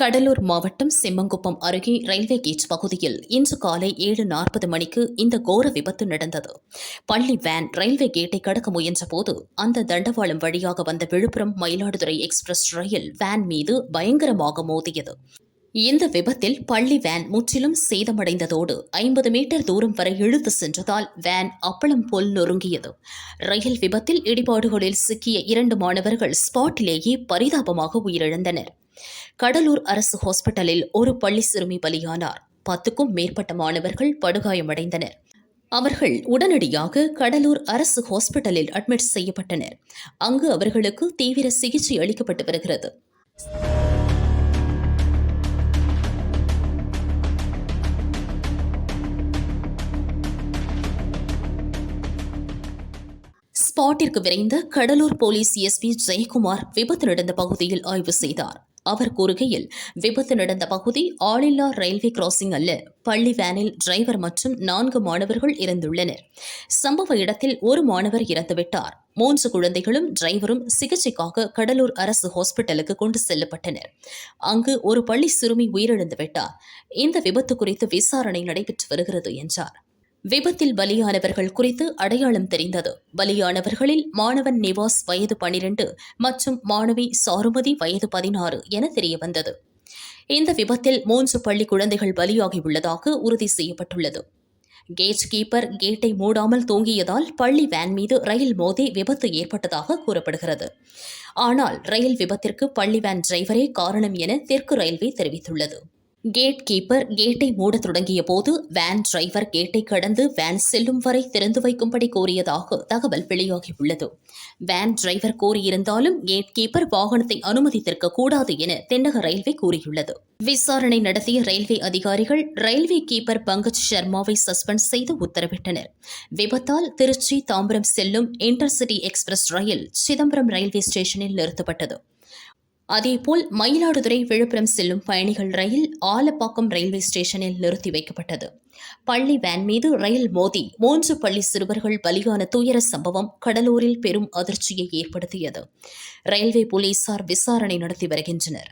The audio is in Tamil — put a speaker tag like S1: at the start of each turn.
S1: கடலூர் மாவட்டம் சிம்மங்குப்பம் அருகே ரயில்வே கேட் பகுதியில் இன்று காலை ஏழு நாற்பது மணிக்கு இந்த கோர விபத்து நடந்தது. பள்ளி வேன் ரயில்வே கேட்டை கடக்க முயன்றபோது அந்த தண்டவாளம் வழியாக வந்த விழுப்புரம் மயிலாடுதுறை எக்ஸ்பிரஸ் ரயில் வேன் மீது பயங்கரமாக மோதியது. இந்த விபத்தில் பள்ளி வேன் முற்றிலும் சேதமடைந்ததோடு ஐம்பது மீட்டர் தூரம் வரை இழுத்து சென்றதால் வேன் அப்பளம் போல் நொறுங்கியது. ரயில் விபத்தில் இடிபாடுகளில் சிக்கிய இரண்டு மாணவர்கள் ஸ்பாட்டிலேயே பரிதாபமாக உயிரிழந்தனர். கடலூர் அரசு ஹாஸ்பிட்டலில் ஒரு பள்ளி சிறுமி பலியானார். பத்துக்கும் மேற்பட்ட மாணவர்கள் படுகாயமடைந்தனர். அவர்கள் உடனடியாக கடலூர் அரசு ஹாஸ்பிட்டலில் அட்மிட் செய்யப்பட்டனர். அங்கு அவர்களுக்கு தீவிர சிகிச்சை அளிக்கப்பட்டு வருகிறது. ஸ்பாட்டிற்கு விரைந்த கடலூர் போலீஸ் எஸ்பி ஜெயக்குமார் விபத்து நடந்த பகுதியில் ஆய்வு செய்தார். அவர் கூறுகையில் விபத்து நடந்த பகுதி ஆளில்லா ரயில்வே கிராசிங் அல்ல. பள்ளி வேனில் டிரைவர் மற்றும் நான்கு மாணவர்கள் இறந்துள்ளனர். சம்பவ இடத்தில் ஒரு மாணவர் இறந்துவிட்டார். மூன்று குழந்தைகளும் டிரைவரும் சிகிச்சைக்காக கடலூர் அரசு ஹாஸ்பிட்டலுக்கு கொண்டு செல்லப்பட்டனர். அங்கு ஒரு பள்ளி சிறுமி உயிரிழந்துவிட்டார். இந்த விபத்து குறித்து விசாரணை நடைபெற்று வருகிறது என்றார். விபத்தில் பலியானவர்கள் குறித்து அடையாளம் தெரிந்தது. பலியானவர்களில் மாணவன் நிவாஸ் வயது பனிரெண்டு மற்றும் மாணவி சாருமதி வயது பதினாறு என தெரியவந்தது. இந்த விபத்தில் மூன்று பள்ளி குழந்தைகள் பலியாகியுள்ளதாக உறுதி செய்யப்பட்டுள்ளது. கேட் கீப்பர் கேட்டை மூடாமல் தூங்கியதால் பள்ளி வேன் மீது ரயில் மோதி விபத்து ஏற்பட்டதாக கூறப்படுகிறது. ஆனால் ரயில் விபத்திற்கு பள்ளி வேன் டிரைவரே காரணம் என தெற்கு ரயில்வே தெரிவித்துள்ளது. கேட் கீப்பர் கேட்டை மூடத் தொடங்கிய போது வேன் டிரைவர் கேட்டை கடந்து வேன் செல்லும் வரை திறந்து வைக்கும்படி கோரியதாக தகவல் வெளியாகியுள்ளது. வேன் டிரைவர் கோரியிருந்தாலும் கேட் கீப்பர் வாகனத்தை அனுமதித்திருக்க கூடாது என தென்னக ரயில்வே கூறியுள்ளது. விசாரணை நடத்திய ரயில்வே அதிகாரிகள் ரயில்வே கீப்பர் பங்கஜ் சர்மாவை சஸ்பெண்ட் செய்து உத்தரவிட்டனர். விபத்தால் திருச்சி தாம்பரம் செல்லும் இன்டர்சிட்டி எக்ஸ்பிரஸ் ரயில் சிதம்பரம் ரயில்வே ஸ்டேஷனில் நிறுத்தப்பட்டது. அதேபோல் மயிலாடுதுறை விழுப்புரம் செல்லும் பயணிகள் ரயில் ஆலப்பாக்கம் ரயில்வே ஸ்டேஷனில் நிறுத்தி வைக்கப்பட்டது. பள்ளி வேன் மீது ரயில் மோதி மூன்று பள்ளி சிறுவர்கள் பலியான துயர சம்பவம் கடலூரில் பெரும் அதிர்ச்சியை ஏற்படுத்தியது. ரயில்வே போலீசார் விசாரணை நடத்தி வருகின்றனர்.